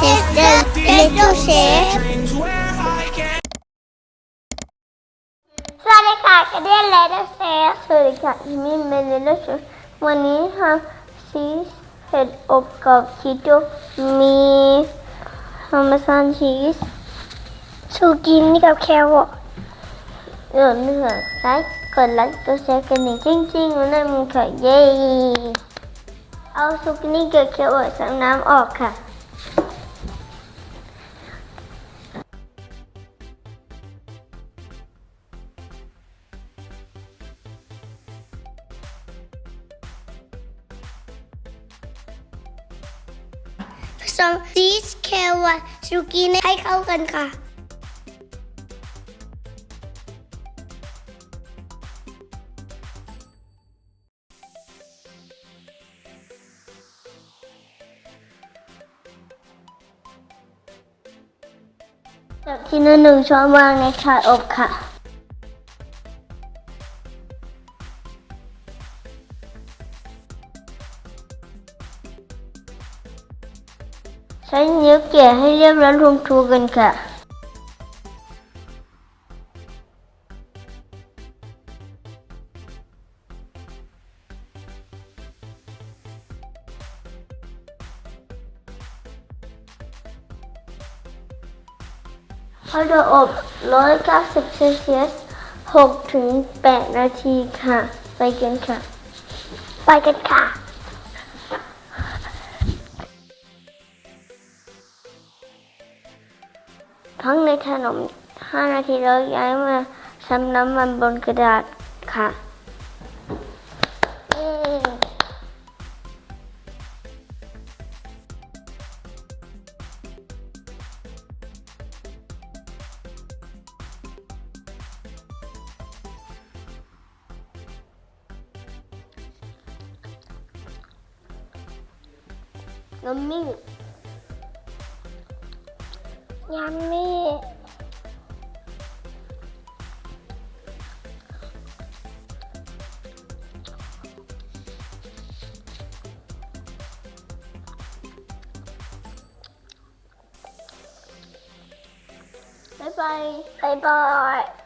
This is the little chef สวัสดีค่ะกระเดียนเลดเซฟสวัสดีค่ะอีมินเมลเลดเซฟวันนี้ทำซีสเห็ดอบกับชีสมีพาร์ซานชีสชูกินกับแครอทเดี๋ยวเนื้อใช้กดไลค์กดแชร์กันหนึ่งจริงๆวันนั้นมันค่ะเย้เอาซุกินี่กับแครอทใส่น้ำออกค่ะ ผสมชีสแครอทซูกินี่ให้เข้ากันค่ะจากที่นั่นหนึ่งช้อนวางในถาดอบค่ะ ช้นิ้วเกี่ยให้เรียบร้อยรวมทูกันค่ะพอเราอบ190เซลเซียส6ถึง8นาทีค่ะ ไปกันค่ะ ไปกันค่ะ พักในขนม 5 นาทีแล้วย้ายมาซ้ำน้ำมันบนกระดาษค่ะเย้ยัมมี่ยัมมี่ Bye bye. Bye bye.